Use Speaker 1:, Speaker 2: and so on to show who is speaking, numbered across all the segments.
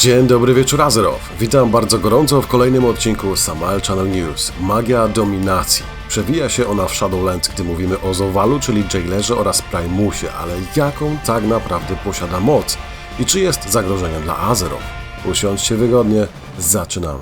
Speaker 1: Dzień dobry wieczór Azeroth. Witam bardzo gorąco w kolejnym odcinku Samael Channel News. Magia dominacji. Przewija się ona w Shadowlands, gdy mówimy o Zowalu, czyli Jailerze oraz Primusie, ale jaką tak naprawdę posiada moc? I czy jest zagrożeniem dla Azeroth? Usiądźcie wygodnie, zaczynamy.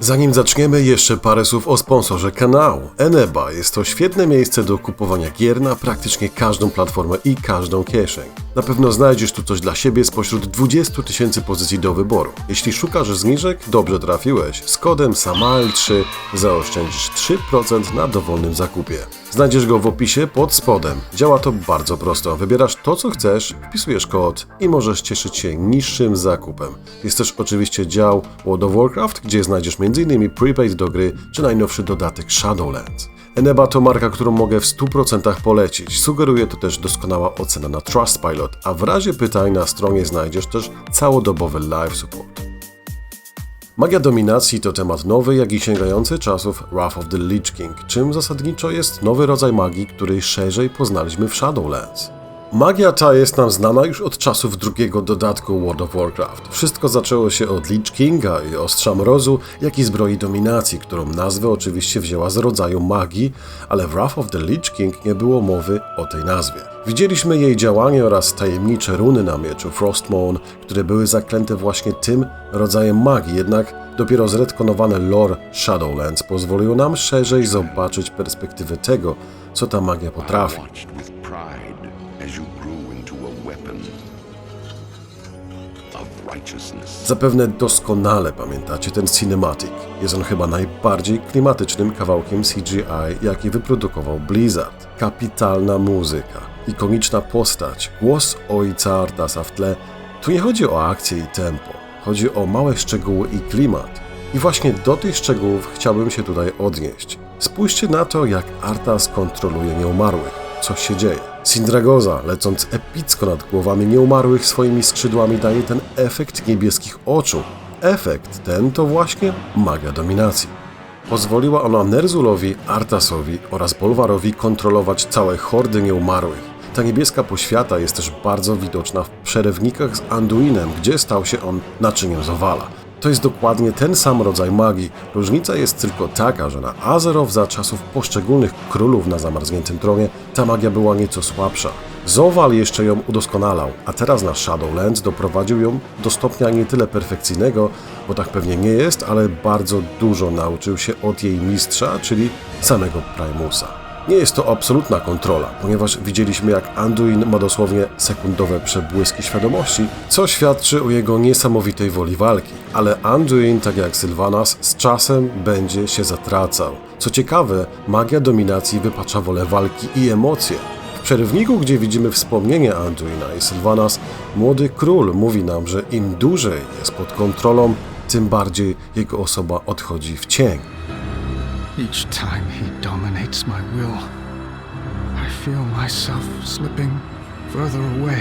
Speaker 1: Zanim zaczniemy, jeszcze parę słów o sponsorze kanału. Eneba jest to świetne miejsce do kupowania gier na praktycznie każdą platformę i każdą kieszeń. Na pewno znajdziesz tu coś dla siebie spośród 20 tysięcy pozycji do wyboru. Jeśli szukasz zniżek, dobrze trafiłeś. Z kodem SAMAL3 zaoszczędzisz 3% na dowolnym zakupie. Znajdziesz go w opisie pod spodem. Działa to bardzo prosto. Wybierasz to, co chcesz, wpisujesz kod i możesz cieszyć się niższym zakupem. Jest też oczywiście dział World of Warcraft, gdzie znajdziesz m.in. prepaid do gry czy najnowszy dodatek Shadowlands. Eneba to marka, którą mogę w 100% polecić. Sugeruje to też doskonała ocena na Trustpilot, a w razie pytań na stronie znajdziesz też całodobowy live support. Magia dominacji to temat nowy, jak i sięgający czasów Wrath of the Lich King, czym zasadniczo jest nowy rodzaj magii, który szerzej poznaliśmy w Shadowlands. Magia ta jest nam znana już od czasów drugiego dodatku World of Warcraft. Wszystko zaczęło się od Lich Kinga i Ostrza Mrozu, jak i Zbroi Dominacji, którą nazwę oczywiście wzięła z rodzaju magii, ale w Wrath of the Lich King nie było mowy o tej nazwie. Widzieliśmy jej działanie oraz tajemnicze runy na mieczu Frostmourne, które były zaklęte właśnie tym rodzajem magii, jednak dopiero zredkonowany lore Shadowlands pozwolił nam szerzej zobaczyć perspektywę tego, co ta magia potrafi. Zapewne doskonale pamiętacie ten cinematic. Jest on chyba najbardziej klimatycznym kawałkiem CGI, jaki wyprodukował Blizzard. Kapitalna muzyka, ikoniczna postać, głos ojca Artasa w tle. Tu nie chodzi o akcję i tempo, chodzi o małe szczegóły i klimat. I właśnie do tych szczegółów chciałbym się tutaj odnieść. Spójrzcie na to, jak Artas kontroluje nieumarłych. Co się dzieje? Sindragoza, lecąc epicko nad głowami nieumarłych swoimi skrzydłami, daje ten efekt niebieskich oczu. Efekt ten to właśnie magia dominacji. Pozwoliła ona Nerzulowi, Artasowi oraz Bolwarowi kontrolować całe hordy nieumarłych. Ta niebieska poświata jest też bardzo widoczna w przerywnikach z Anduinem, gdzie stał się on naczyniem Zowala. To jest dokładnie ten sam rodzaj magii. Różnica jest tylko taka, że na Azeroth za czasów poszczególnych królów na zamarzniętym tronie ta magia była nieco słabsza. Zowal jeszcze ją udoskonalał, a teraz na Shadowlands doprowadził ją do stopnia nie tyle perfekcyjnego, bo tak pewnie nie jest, ale bardzo dużo nauczył się od jej mistrza, czyli samego Primusa. Nie jest to absolutna kontrola, ponieważ widzieliśmy jak Anduin ma dosłownie sekundowe przebłyski świadomości, co świadczy o jego niesamowitej woli walki. Ale Anduin, tak jak Sylvanas, z czasem będzie się zatracał. Co ciekawe, magia dominacji wypacza wolę walki i emocje. W przerywniku, gdzie widzimy wspomnienie Anduina i Sylvanas, młody król mówi nam, że im dłużej jest pod kontrolą, tym bardziej jego osoba odchodzi w cień.
Speaker 2: Each time he dominates my will, I feel myself slipping.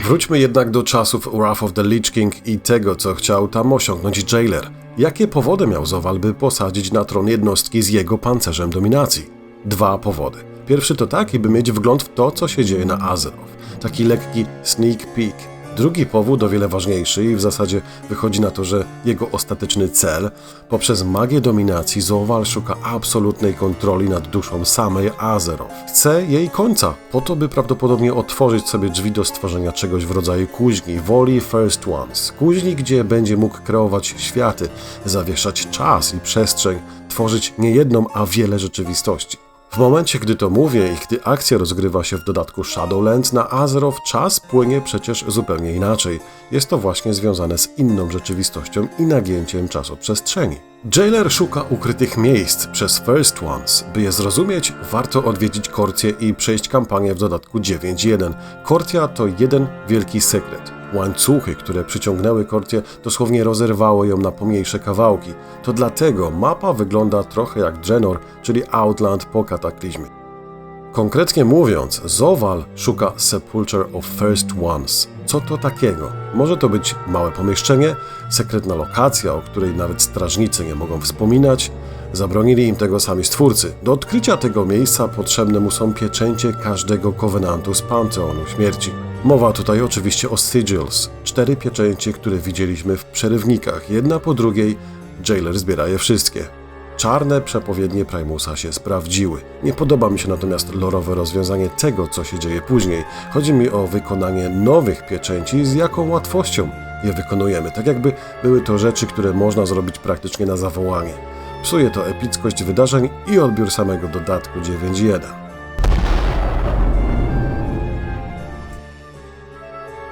Speaker 1: Wróćmy jednak do czasów Wrath of the Lich King i tego, co chciał tam osiągnąć Jailer. Jakie powody miał Zowal, by posadzić na tron jednostki z jego pancerzem dominacji? Dwa powody. Pierwszy to taki, by mieć wgląd w to, co się dzieje na Azeroth. Taki lekki sneak peek. Drugi powód, o wiele ważniejszy i w zasadzie wychodzi na to, że jego ostateczny cel, poprzez magię dominacji Zowal szuka absolutnej kontroli nad duszą samej Azeroth. Chce jej końca, po to by prawdopodobnie otworzyć sobie drzwi do stworzenia czegoś w rodzaju kuźni, woli First Ones. Kuźni, gdzie będzie mógł kreować światy, zawieszać czas i przestrzeń, tworzyć nie jedną, a wiele rzeczywistości. W momencie, gdy to mówię i gdy akcja rozgrywa się w dodatku Shadowlands, na Azeroth czas płynie przecież zupełnie inaczej. Jest to właśnie związane z inną rzeczywistością i nagięciem czasoprzestrzeni. Jailer szuka ukrytych miejsc przez First Ones. By je zrozumieć, warto odwiedzić Korcję i przejść kampanię w dodatku 9.1. Kortia to jeden wielki sekret. Łańcuchy, które przyciągnęły Kortię, dosłownie rozerwały ją na pomniejsze kawałki. To dlatego mapa wygląda trochę jak Draenor, czyli Outland po kataklizmie. Konkretnie mówiąc, Zowal szuka Sepulture of First Ones. Co to takiego? Może to być małe pomieszczenie, sekretna lokacja, o której nawet strażnicy nie mogą wspominać. Zabronili im tego sami stwórcy. Do odkrycia tego miejsca potrzebne mu są pieczęcie każdego kowenantu z Panteonu Śmierci. Mowa tutaj oczywiście o Sigils, cztery pieczęcie, które widzieliśmy w przerywnikach, jedna po drugiej. Jailer zbiera je wszystkie. Czarne przepowiednie Primusa się sprawdziły. Nie podoba mi się natomiast lorowe rozwiązanie tego, co się dzieje później. Chodzi mi o wykonanie nowych pieczęci, z jaką łatwością je wykonujemy, tak jakby były to rzeczy, które można zrobić praktycznie na zawołanie. Psuje to epickość wydarzeń i odbiór samego dodatku 9.1.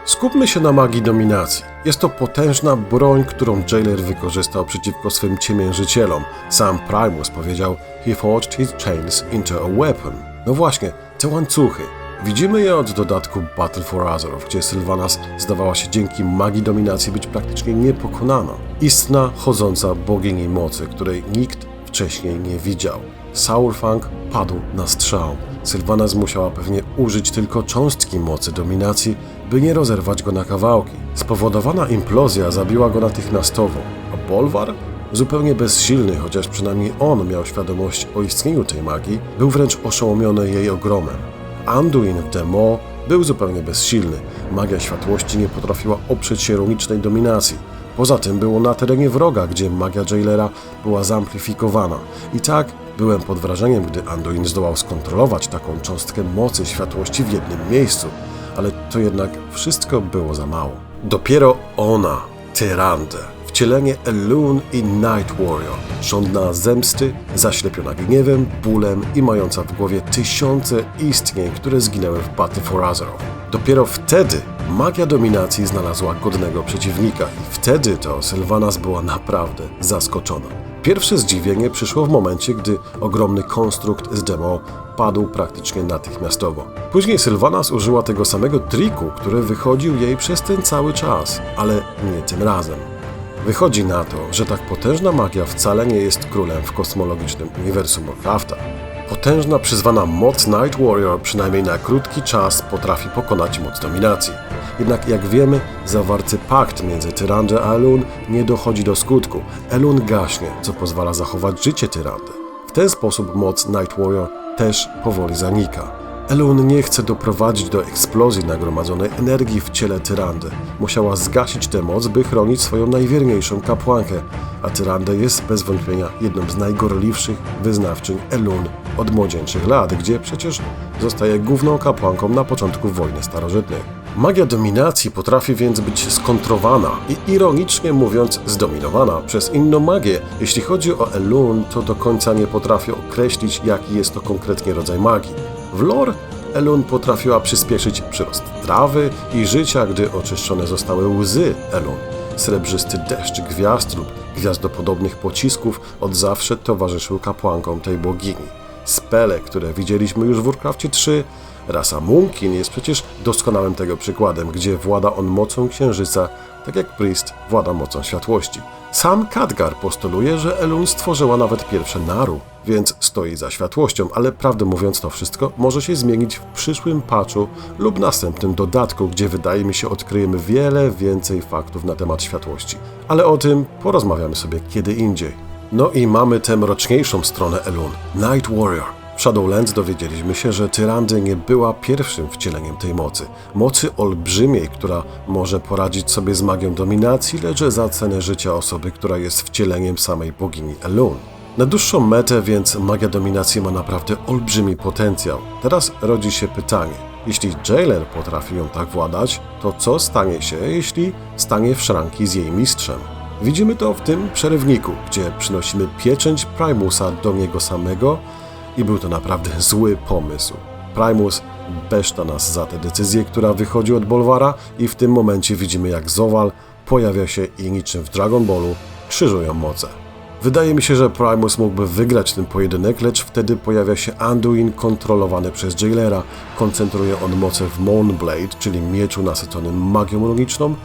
Speaker 1: Skupmy się na magii dominacji. Jest to potężna broń, którą Jailer wykorzystał przeciwko swym ciemiężycielom. Sam Primus powiedział He forged his chains into a weapon. No właśnie, te łańcuchy. Widzimy je od dodatku Battle for Azeroth, gdzie Sylvanas zdawała się dzięki magii dominacji być praktycznie niepokonana. Istna, chodząca bogini mocy, której nikt wcześniej nie widział. Saurfang padł na strzał. Sylvanas musiała pewnie użyć tylko cząstki mocy dominacji, by nie rozerwać go na kawałki. Spowodowana implozja zabiła go natychmiastowo, a Bolvar, zupełnie bezsilny, chociaż przynajmniej on miał świadomość o istnieniu tej magii, był wręcz oszołomiony jej ogromem. Anduin w Demo był zupełnie bezsilny. Magia światłości nie potrafiła oprzeć się runicznej dominacji. Poza tym było na terenie wroga, gdzie magia Jailera była zamplifikowana. I tak byłem pod wrażeniem, gdy Anduin zdołał skontrolować taką cząstkę mocy światłości w jednym miejscu. Ale to jednak wszystko było za mało. Dopiero ona, Tyrande, wcielenie Elune i Night Warrior, żądna zemsty, zaślepiona gniewem, bólem i mająca w głowie tysiące istnień, które zginęły w Battle for Azeroth. Dopiero wtedy magia dominacji znalazła godnego przeciwnika i wtedy to Sylvanas była naprawdę zaskoczona. Pierwsze zdziwienie przyszło w momencie, gdy ogromny konstrukt z demo padł praktycznie natychmiastowo. Później Sylvanas użyła tego samego triku, który wychodził jej przez ten cały czas, ale nie tym razem. Wychodzi na to, że tak potężna magia wcale nie jest królem w kosmologicznym uniwersum Warcrafta. Potężna przyzwana moc Night Warrior przynajmniej na krótki czas potrafi pokonać moc dominacji. Jednak jak wiemy, zawarty pakt między Tyrandę a Elun nie dochodzi do skutku. Elun gaśnie, co pozwala zachować życie Tyrandy. W ten sposób moc Night Warrior też powoli zanika. Elun nie chce doprowadzić do eksplozji nagromadzonej energii w ciele Tyrandy. Musiała zgasić tę moc, by chronić swoją najwierniejszą kapłankę, a Tyrandę jest bez wątpienia jedną z najgorliwszych wyznawczyń Elun od młodzieńczych lat, gdzie przecież zostaje główną kapłanką na początku wojny starożytnej. Magia dominacji potrafi więc być skontrowana i ironicznie mówiąc zdominowana przez inną magię. Jeśli chodzi o Elun, to do końca nie potrafię określić, jaki jest to konkretnie rodzaj magii. W lore Elun potrafiła przyspieszyć przyrost trawy i życia, gdy oczyszczone zostały łzy Elun. Srebrzysty deszcz gwiazd lub gwiazdopodobnych pocisków od zawsze towarzyszył kapłankom tej bogini. Spele, które widzieliśmy już w Warcraftie 3, rasa Munkin jest przecież doskonałym tego przykładem, gdzie włada on mocą księżyca, tak jak Priest włada mocą światłości. Sam Khadgar postuluje, że Elun stworzyła nawet pierwsze Naru, więc stoi za światłością, ale prawdę mówiąc to wszystko może się zmienić w przyszłym patchu lub następnym dodatku, gdzie wydaje mi się odkryjemy wiele więcej faktów na temat światłości. Ale o tym porozmawiamy sobie kiedy indziej. No i mamy tę mroczniejszą stronę Elun, Night Warrior. W Shadowlands dowiedzieliśmy się, że Tyrandy nie była pierwszym wcieleniem tej mocy. Mocy olbrzymiej, która może poradzić sobie z magią dominacji, lecz za cenę życia osoby, która jest wcieleniem samej bogini Elun. Na dłuższą metę więc magia dominacji ma naprawdę olbrzymi potencjał. Teraz rodzi się pytanie. Jeśli Jailer potrafi ją tak władać, to co stanie się, jeśli stanie w szranki z jej mistrzem? Widzimy to w tym przerywniku, gdzie przynosimy pieczęć Primusa do niego samego i był to naprawdę zły pomysł. Primus beszta nas za tę decyzję, która wychodzi od Bolwara i w tym momencie widzimy jak Zowal pojawia się i niczym w Dragon Ballu krzyżują moce. Wydaje mi się, że Primus mógłby wygrać ten pojedynek, lecz wtedy pojawia się Anduin kontrolowany przez Jailera. Koncentruje on moce w Moonblade, czyli mieczu nasyconym magią runiczną,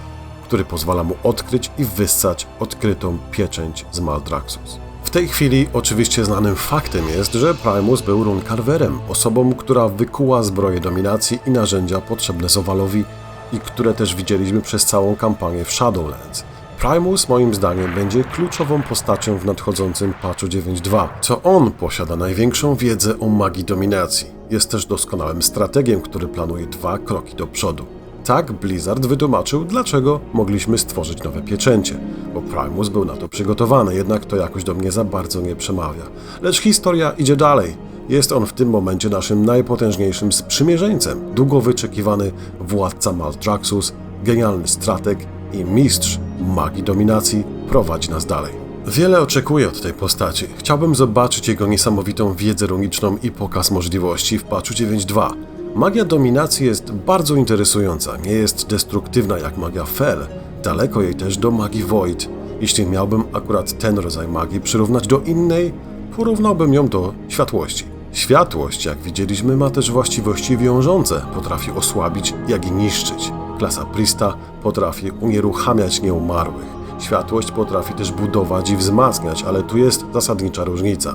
Speaker 1: który pozwala mu odkryć i wyssać odkrytą pieczęć z Maldraxxus. W tej chwili oczywiście znanym faktem jest, że Primus był runcarverem, osobą, która wykuła zbroję dominacji i narzędzia potrzebne Zowalowi i które też widzieliśmy przez całą kampanię w Shadowlands. Primus moim zdaniem będzie kluczową postacią w nadchodzącym patchu 9.2. Co on posiada największą wiedzę o magii dominacji. Jest też doskonałym strategiem, który planuje dwa kroki do przodu. Tak Blizzard wytłumaczył, dlaczego mogliśmy stworzyć nowe pieczęcie, bo Primus był na to przygotowany, jednak to jakoś do mnie za bardzo nie przemawia. Lecz historia idzie dalej. Jest on w tym momencie naszym najpotężniejszym sprzymierzeńcem, długo wyczekiwany władca Maldraxus, genialny strateg i mistrz magii dominacji prowadzi nas dalej. Wiele oczekuję od tej postaci. Chciałbym zobaczyć jego niesamowitą wiedzę runiczną i pokaz możliwości w patchu 9.2. Magia dominacji jest bardzo interesująca, nie jest destruktywna jak magia Fel, daleko jej też do magii Void. Jeśli miałbym akurat ten rodzaj magii przyrównać do innej, porównałbym ją do światłości. Światłość, jak widzieliśmy, ma też właściwości wiążące, potrafi osłabić, jak i niszczyć. Klasa Prista potrafi unieruchamiać nieumarłych. Światłość potrafi też budować i wzmacniać, ale tu jest zasadnicza różnica.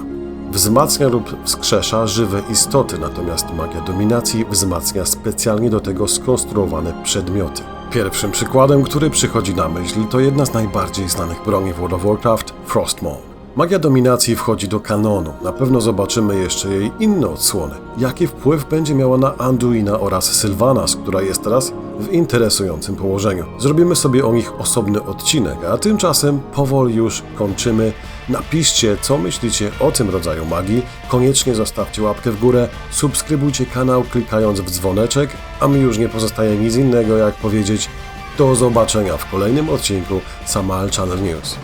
Speaker 1: Wzmacnia lub wskrzesza żywe istoty, natomiast magia dominacji wzmacnia specjalnie do tego skonstruowane przedmioty. Pierwszym przykładem, który przychodzi na myśl, to jedna z najbardziej znanych broni w World of Warcraft Frostmourne. Magia dominacji wchodzi do kanonu. Na pewno zobaczymy jeszcze jej inne odsłony. Jaki wpływ będzie miała na Anduina oraz Sylvanas, która jest teraz w interesującym położeniu. Zrobimy sobie o nich osobny odcinek, a tymczasem powoli już kończymy. Napiszcie, co myślicie o tym rodzaju magii. Koniecznie zostawcie łapkę w górę, subskrybujcie kanał klikając w dzwoneczek, a mi już nie pozostaje nic innego jak powiedzieć do zobaczenia w kolejnym odcinku Samal Channel News.